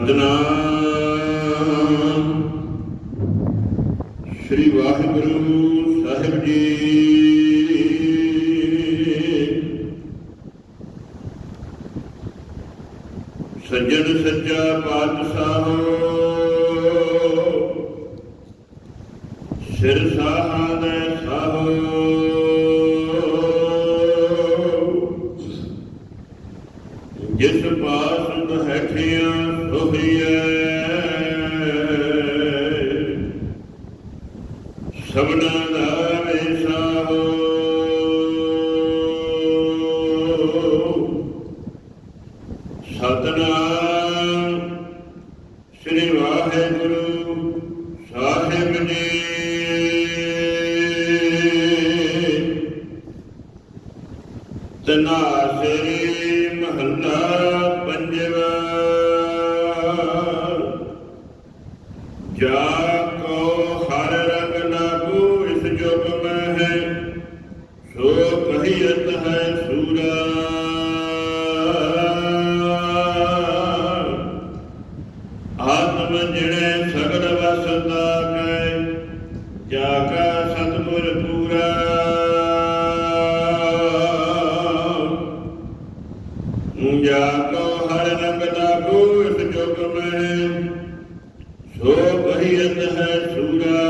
ਸਤਨਾਮ ਸ੍ਰੀ ਵਾਹਿਗੁਰੂ ਸਾਹਿਬ ਜੀ। ਸੱਜਣ ਸੱਚਾ ਪਾਤਸ਼ਾਹ। ਸਿਰ ਸਾਹਾਦਾ ਸਾਹੋ ਜਿਸ ਪਾਸ ਬੈਠਿਆ ਸੋਹੀਐ ਸਭਨਾ ਦਾ ਵੇਸਾਹੋ ਸਤਨਾਮ ਸ੍ਰੀ ਵਾਹਿਗੁਰੂ ਤਨਾਸਰੀ ਮਹੱਲਾ ਪੰਜਵਾ। ਜਾ ਕੋ ਹਰ ਰੰਗ ਲਾਗੂ ਇਸ ਜੁਗ ਮੈਂ ਹੈ, ਸੋ ਕਹੀਤ ਹੈ ਸੂਰਾ। ਹਰ ਰੰਗ ਲਾਗੂ ਇਸ ਮੈਂ। ਸੋ ਕਹੀਤ ਹੈ ਸੂਰਾ।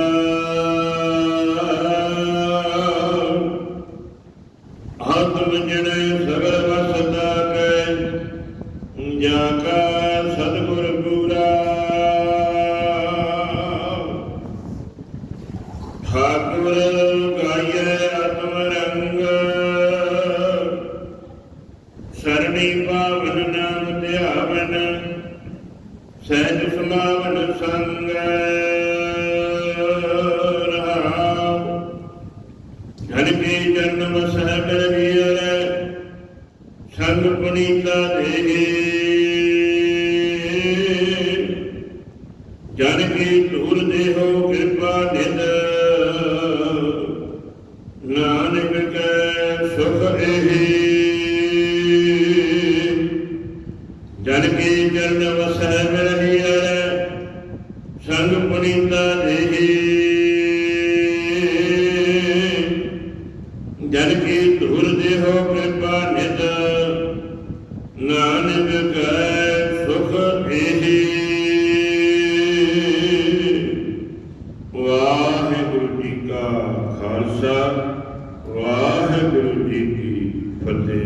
ਆਤਮ ਜਣੇ ਸਗਲ ਵਸਦਾ ਕੈ ਜਾ ਕਾ ਸਤਿਗੁਰ ਪੂਰਾ। ਠਾਕੁਰ ਗਾਇਏ ਆਤਮ ਰੰਗ। ਸਰਣੀ ਪਾਵਨ ਨਾਮ ਧਿਆਵਨ, ਸਹਿਜ ਸਮਾਵਨ ਸੰਗ ਰਹਾਉ ਕੀ ਜਨਮ ਸਹਿਬ ਰਹੀਐ ਸੰਗ ਪੁਨੀਤਾ ਦੇਹੀ। ਜਨ ਕੀ ਧੂਲ ਦੇਹੋ ਕਿਰਪਾ ਨਿਦ ਨਾਨਕ ਕੈ ਸੁਖ ਇਹੀ। ਲਾਗੇ ਚਰਨ ਵਸੈ ਮਿਲਹੀਐ ਸੰਗ ਪੁਨੀਤਾ ਦੇਹੀ। ਜਨ ਕੀ ਧੁਰ ਦੇਹੋ ਕਿਰਪਾ ਨਿਤ, ਨਾਨਕ ਕੈ ਸੁਖ ਦੇਹੀ। ਵਾਹਿਗੁਰੂ ਜੀ ਕਾ ਖਾਲਸਾ, ਵਾਹਿਗੁਰੂ ਜੀ ਕੀ ਫਤਿਹ।